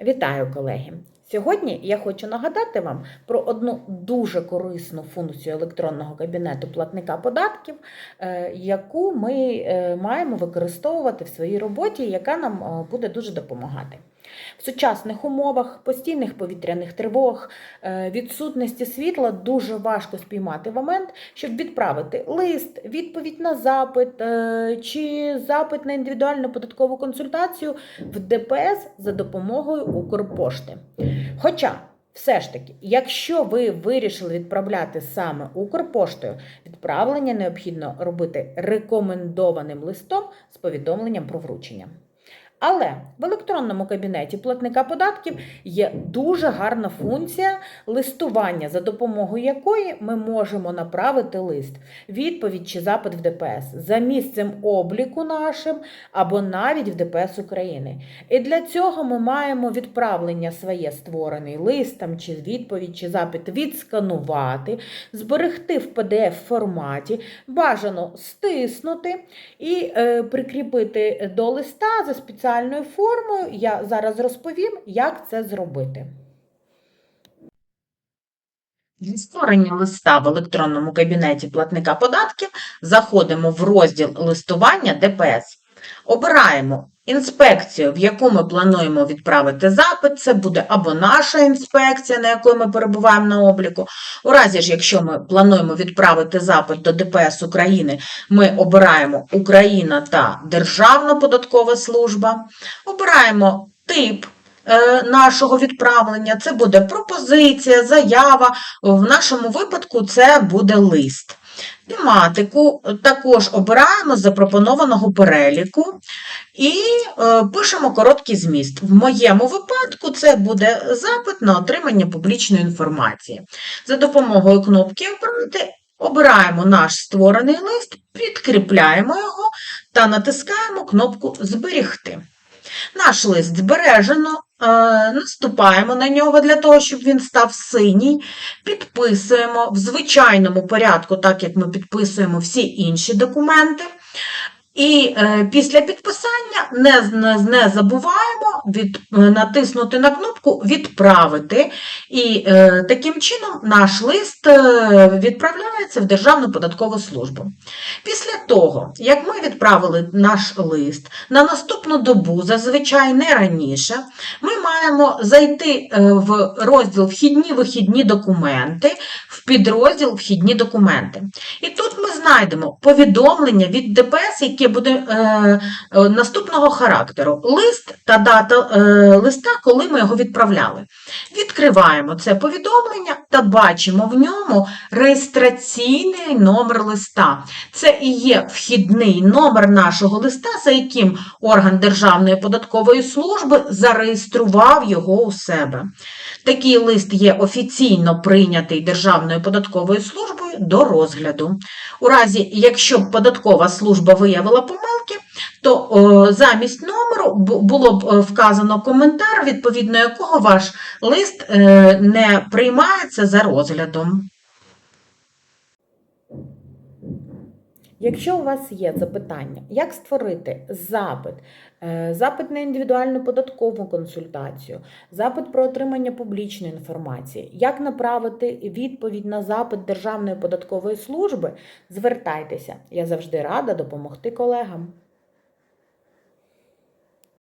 Вітаю, колеги! Сьогодні я хочу нагадати вам про одну дуже корисну функцію електронного кабінету платника податків, е, яку ми е, маємо використовувати в своїй роботі, яка нам е, буде дуже допомагати. В сучасних умовах постійних повітряних тривог, е, відсутності світла дуже важко спіймати момент, щоб відправити лист, відповідь на запит е, чи запит на індивідуальну податкову консультацію в ДПС за допомогою Укрпошти. Хоча, все ж таки, якщо ви вирішили відправляти саме Укрпоштою, відправлення необхідно робити рекомендованим листом з повідомленням про вручення. Але в електронному кабінеті платника податків є дуже гарна функція листування, за допомогою якої ми можемо направити лист, відповідь чи запит в ДПС за місцем обліку нашим або навіть в ДПС України. І для цього ми маємо відправлення своє створений лист там, чи відповідь, чи запит відсканувати, зберегти в PDF форматі, бажано стиснути і е, прикріпити до листа за спеціальною формою. Я зараз розповім, як це зробити. Для створення листа в електронному кабінеті платника податків заходимо в розділ листування ДПС. Обираємо інспекцію, в яку ми плануємо відправити запит. Це буде або наша інспекція, на якої ми перебуваємо на обліку. У разі ж, якщо ми плануємо відправити запит до ДПС України, ми обираємо Україна та Державна податкова служба. Обираємо тип е, нашого відправлення. Це буде пропозиція, заява. В нашому випадку це буде лист. Тематику також обираємо з запропонованого переліку і е, пишемо короткий зміст. В моєму випадку це буде запит на отримання публічної інформації. За допомогою кнопки Обрати обираємо наш створений лист, підкріпляємо його та натискаємо кнопку Зберігти. Наш лист збережено, наступаємо на нього для того, щоб він став синій, підписуємо в звичайному порядку, так як ми підписуємо всі інші документи. І е, після підписання не, не, не забуваємо від, е, натиснути на кнопку Відправити. І е, таким чином наш лист е, відправляється в Державну податкову службу. Після того, як ми відправили наш лист на наступну добу, зазвичай не раніше, ми маємо зайти е, в розділ Вхідні-вихідні документи, в підрозділ Вхідні документи. І тут ми знайдемо повідомлення від ДПС, яке буде е, е, наступного характеру: лист та дата листа, коли ми його відправляли. Відкриваємо це повідомлення та бачимо в ньому реєстраційний номер листа. Це і є вхідний номер нашого листа, за яким орган Державної податкової служби зареєстрував його у себе. Такий лист є офіційно прийнятий Державною податковою службою до розгляду. У разі, якщо б податкова служба виявила помилки, то о, замість номеру було б е, вказано коментар, відповідно якого ваш лист е, не приймається за розглядом. Якщо у вас є запитання, як створити запит, Е, запит на індивідуальну податкову консультацію, запит про отримання публічної інформації, як направити відповідь на запит Державної податкової служби, звертайтеся. Я завжди рада допомогти колегам.